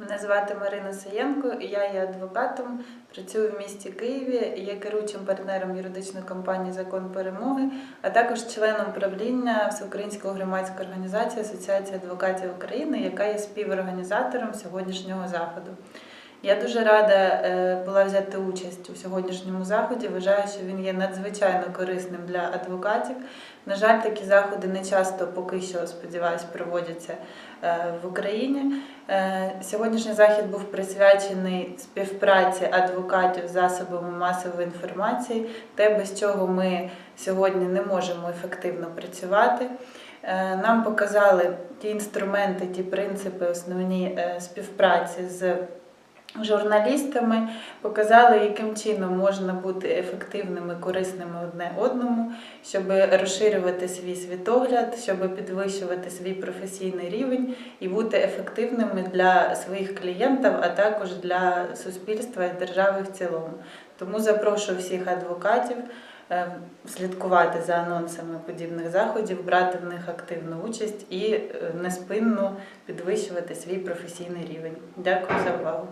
Мене звати Марина Саєнко, і я є адвокатом, працюю в місті Києві, є керуючим партнером юридичної компанії Закон перемоги, а також членом правління Всеукраїнської громадської організації Асоціації адвокатів України, яка є співорганізатором сьогоднішнього заходу. Я дуже рада е, була взяти участь у сьогоднішньому заході. Вважаю, що він є надзвичайно корисним для адвокатів. На жаль, такі заходи не часто поки що, сподіваюсь, проводяться е, в Україні. Е, Сьогоднішній захід був присвячений співпраці адвокатів з засобами масової інформації, те, без чого ми сьогодні не можемо ефективно працювати. Нам показали ті інструменти, ті принципи основні співпраці з журналістами, показали, яким чином можна бути ефективними, корисними одне одному, щоб розширювати свій світогляд, щоб підвищувати свій професійний рівень і бути ефективними для своїх клієнтів, а також для суспільства і держави в цілому. Тому запрошую всіх адвокатів е, слідкувати за анонсами подібних заходів, брати в них активну участь і е, неспинно підвищувати свій професійний рівень. Дякую за увагу.